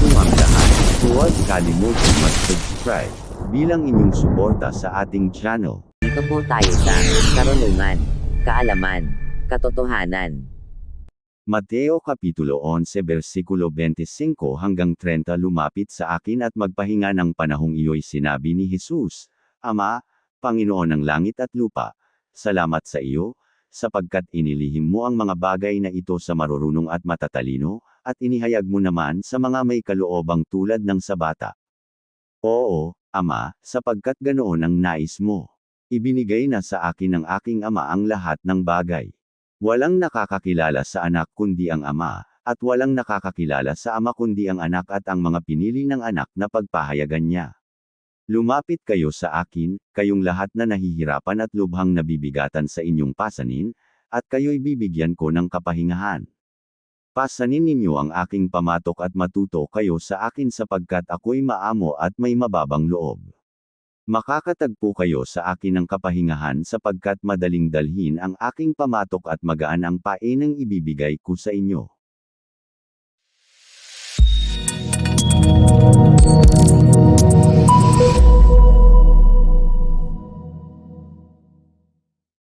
Ang lahat, huwag kalimutan mag-subscribe bilang inyong suporta sa ating channel. Dito po tayo sa karunungan, kaalaman, katotohanan. Mateo Kapitulo 11 versikulo 25 hanggang 30 Lumapit sa akin at magpahinga ng panahong iyo'y sinabi ni Jesus, Ama, Panginoon ng langit at lupa, salamat sa iyo, sapagkat inilihim mo ang mga bagay na ito sa marurunong at matatalino, at inihayag mo naman sa mga may kaloobang tulad ng sa bata. Oo, Ama, sapagkat ganoon ang nais mo. Ibinigay na sa akin ng aking ama ang lahat ng bagay. Walang nakakakilala sa anak kundi ang ama, at walang nakakakilala sa ama kundi ang anak at ang mga pinili ng anak na pagpahayagan niya. Lumapit kayo sa akin, kayong lahat na nahihirapan at lubhang nabibigatan sa inyong pasanin, at kayo'y bibigyan ko ng kapahingahan. Pasanin ninyo ang aking pamatok at matuto kayo sa akin sapagkat ako'y maamo at may mababang loob. Makakatagpo kayo sa akin ng kapahingahan sapagkat madaling dalhin ang aking pamatok at magaan ang paenang ibibigay ko sa inyo.